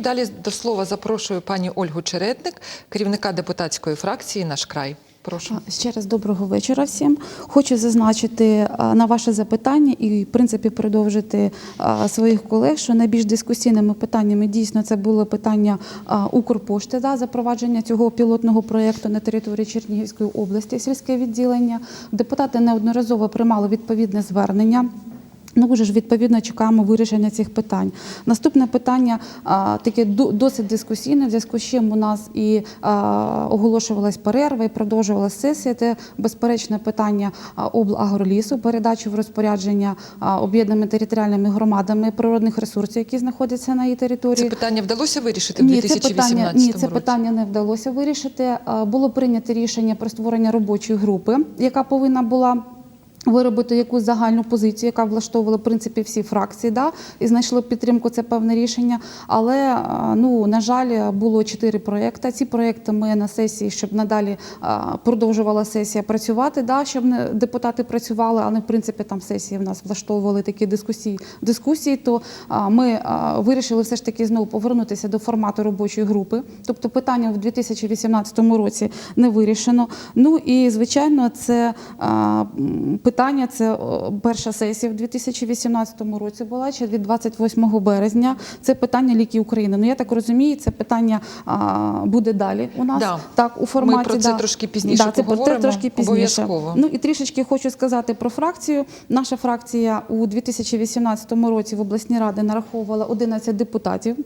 Далі до слова запрошую пані Ольгу Чередник, керівника депутатської фракції Наш край. Прошу. Ще раз доброго вечора всім. Хочу зазначити на ваше запитання і, в принципі, продовжити своїх колег, що найбільш дискусійними питаннями дійсно це було питання Укрпошти да, запровадження цього пілотного проєкту на території Чернігівської області, сільське відділення. Депутати неодноразово приймали відповідне звернення. Ну, вже ж відповідно чекаємо вирішення цих питань. Наступне питання а, таке досить дискусійне, в зв'язку з чим у нас і а, оголошувалась перерва, і продовжувалася сесія. Це безперечне питання облагролісу, передачу в розпорядження об'єднаними територіальними громадами природних ресурсів, які знаходяться на її території. Це питання вдалося вирішити в Ні, це 2018 питання, ні, це питання не вдалося вирішити. Було прийнято рішення про створення робочої групи, яка повинна була. Виробити якусь загальну позицію, яка влаштовувала в принципі всі фракції, да, і знайшло підтримку. Це певне рішення. Але ну на жаль, було чотири проекти. Ці проекти ми на сесії, щоб надалі продовжувала сесія працювати, да, щоб депутати працювали. Але в принципі там сесії в нас влаштовували такі дискусії. Дискусії, то ми вирішили все ж таки знову повернутися до формату робочої групи. Тобто питання в 2018 році не вирішено. Ну і звичайно, це м, питання. Це перша сесія в 2018 році була ще від 28 березня. Це питання ліки України. Ну я так розумію, це питання а, буде далі у нас. Да. Так у форматі про це да. трошки пізніше да, це, про це трошки пізніше. Обов'язково. Ну і трішечки хочу сказати про фракцію. Наша фракція у 2018 році в обласній раді нараховувала 11 депутатів.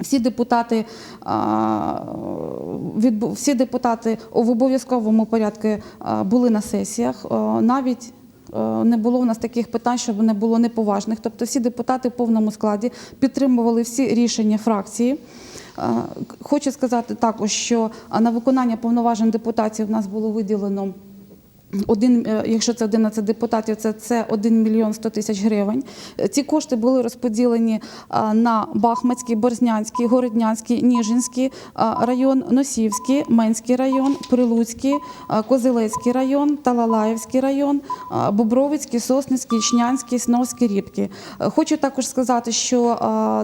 Всі депутати, всі депутати в обов'язковому порядку були на сесіях. Навіть е, не було в нас таких питань, щоб не було неповажних. Тобто всі депутати в повному складі підтримували всі рішення фракції. Е, Хочу сказати також, що на виконання повноважень депутатів в нас було виділено. Один, е, якщо це 11 депутатів, це, це 1 мільйон 100 тисяч гривень. Е, Ці кошти були розподілені на Бахмацький, Борзнянський, Городнянський, Ніжинський район, Носівський, Менський район, Прилуцький, а, Козелецький район, Талалаївський район, Бобровицький, Сосницький, Ічнянський, Сновський, Рібки. Е, Хочу також сказати, що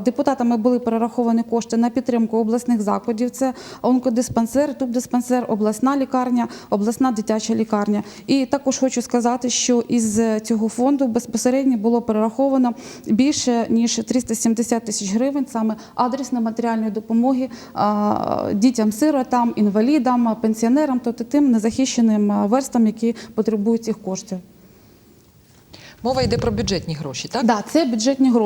депутатами були перераховані кошти на підтримку обласних закладів. Це онкодиспансер, тубдиспансер, обласна лікарня, обласна дитяча лікарня. І також хочу сказати, що із цього фонду безпосередньо було перераховано більше ніж 370 тисяч гривень саме адресної матеріальної допомоги дітям-сиротам, інвалідам, пенсіонерам, тобто тим незахищеним верстам, які потребують цих коштів. Мова йде про бюджетні гроші, так? Да, це бюджетні гроші.